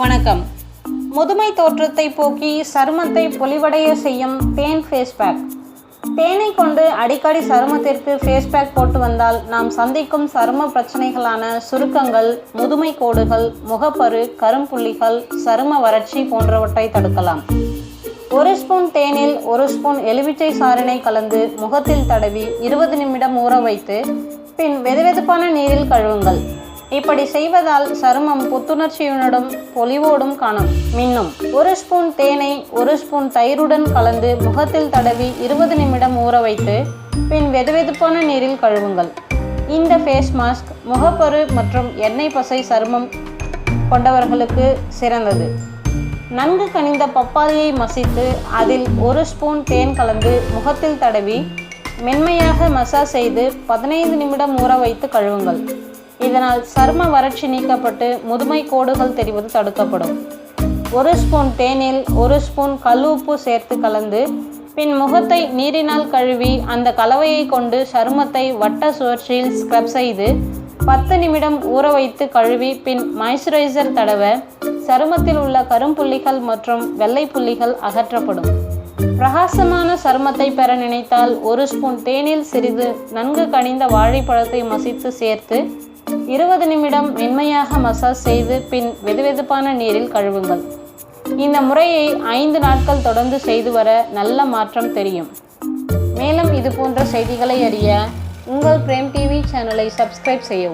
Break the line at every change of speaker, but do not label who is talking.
வணக்கம். முதுமை தோற்றத்தை போக்கி சருமத்தை பொலிவடைய செய்யும் தேன் ஃபேஸ் பேக் தேனை கொண்டு அடிக்கடி சருமத்திற்கு ஃபேஸ் பேக் போட்டு வந்தால் நாம் சந்திக்கும் சரும பிரச்சனைகளான சுருக்கங்கள் முதுமை கோடுகள் முகப்பரு கரும்புள்ளிகள் சரும வறட்சி போன்றவற்றை தடுக்கலாம். ஒரு ஸ்பூன் தேனில் ஒரு ஸ்பூன் எலுமிச்சை சாறினை கலந்து முகத்தில் தடவி இருபது நிமிடம் ஊற வைத்து பின் வெதுவெதுப்பான நீரில் கழுவுங்கள். இப்படி செய்வதால் சருமம் புத்துணர்ச்சியுடனும் பொலிவோடும் காணும். மின்னும். ஒரு ஸ்பூன் தேனை ஒரு ஸ்பூன் தயிருடன் கலந்து முகத்தில் தடவி இருபது நிமிடம் ஊற வைத்து பின் வெதுவெதுப்பான நீரில் கழுவுங்கள். இந்த ஃபேஸ் மாஸ்க் முகப்பரு மற்றும் எண்ணெய் பசை சருமம் கொண்டவர்களுக்கு சிறந்தது. நன்கு கனிந்த பப்பாளியை மசித்து அதில் ஒரு ஸ்பூன் தேன் கலந்து முகத்தில் தடவி மென்மையாக மசாஜ் செய்து பதினைந்து நிமிடம் ஊற வைத்து கழுவுங்கள். இதனால் சரும வறட்சி நீக்கப்பட்டு முதுமை கோடுகள் தெரிவது தடுக்கப்படும். ஒரு ஸ்பூன் தேனில் ஒரு ஸ்பூன் கல் உப்பு சேர்த்து கலந்து பின் முகத்தை நீரினால் கழுவி அந்த கலவையை கொண்டு சருமத்தை வட்ட சுழற்சியில் ஸ்க்ரப் செய்து பத்து நிமிடம் ஊற வைத்து கழுவி பின் மாய்ஸ்சரைசர் தடவ சருமத்தில் உள்ள கரும்புள்ளிகள் மற்றும் வெள்ளை புள்ளிகள் அகற்றப்படும். பிரகாசமான சருமத்தை பெற நினைத்தால் ஒரு ஸ்பூன் தேனில் சிறிது நன்கு கனிந்த வாழைப்பழத்தை மசித்து சேர்த்து இருபது நிமிடம் மென்மையாக மசாஜ் செய்து பின் வெதுவெதுப்பான நீரில் கழுவுங்கள். இந்த முறையை ஐந்து நாட்கள் தொடர்ந்து செய்து வர நல்ல மாற்றம் தெரியும். மேலும் இது போன்ற செய்திகளை அறிய உங்கள் பிரேம் டிவி சேனலை சப்ஸ்கிரைப் செய்யவும்.